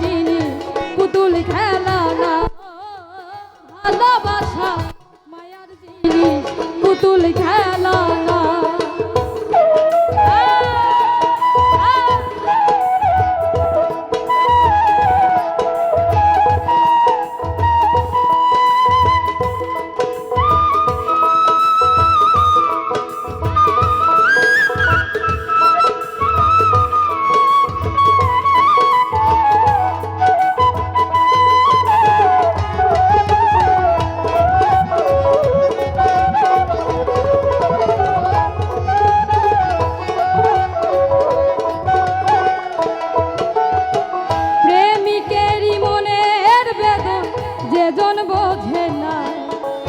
জিনিস পুতুল খেলা না। ভালোবাসা মায়ার জিনিস পুতুল খেলা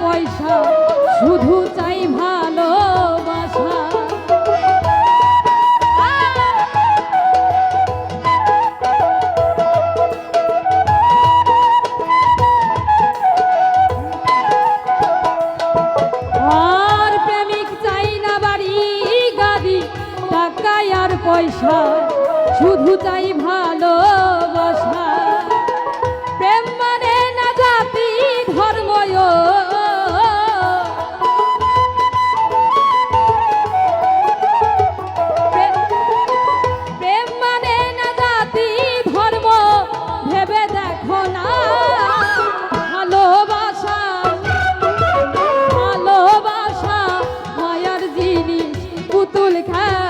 পয়সা শুধু চাই ভালোবাসা পয়সা, শুধু চাই ভালোবাসা। প্রেম মানে না জাতি, ধর্ম প্রেম মানে জাতি ভেবে ভালোবাসা পুতুল খেলা।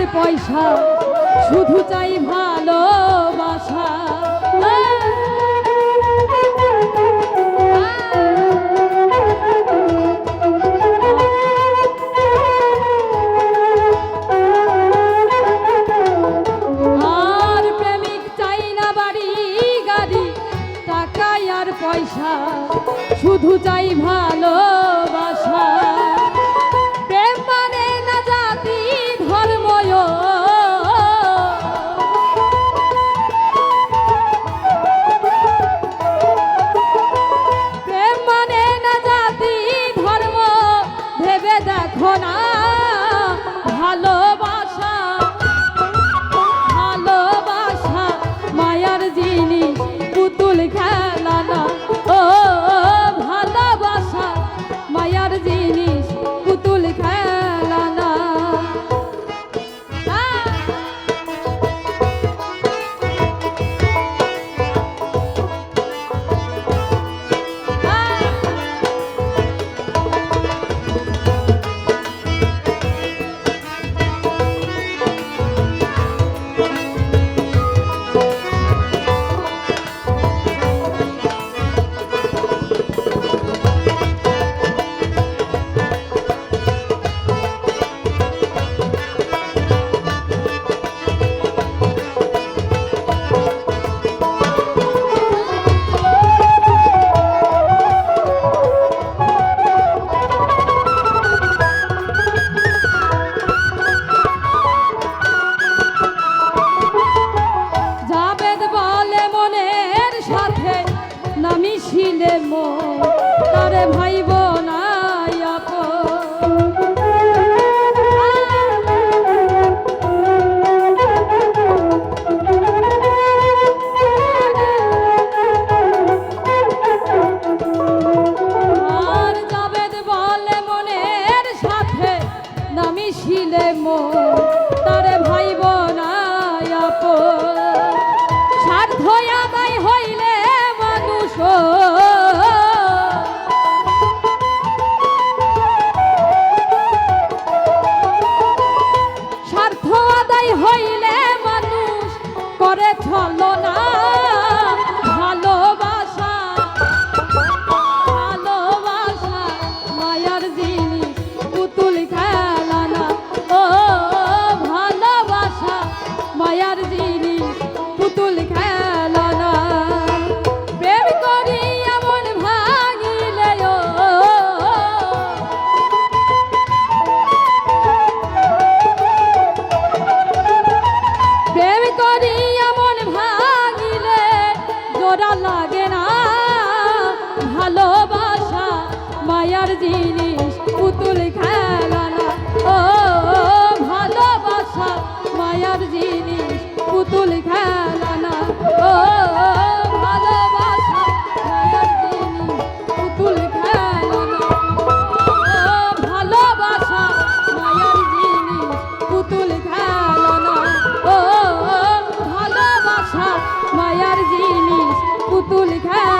আর পয়সা শুধু চাই ভালোবাসা। পয়সা শুধু চাই ভালোবাসা জিনিস পুতুল খেলা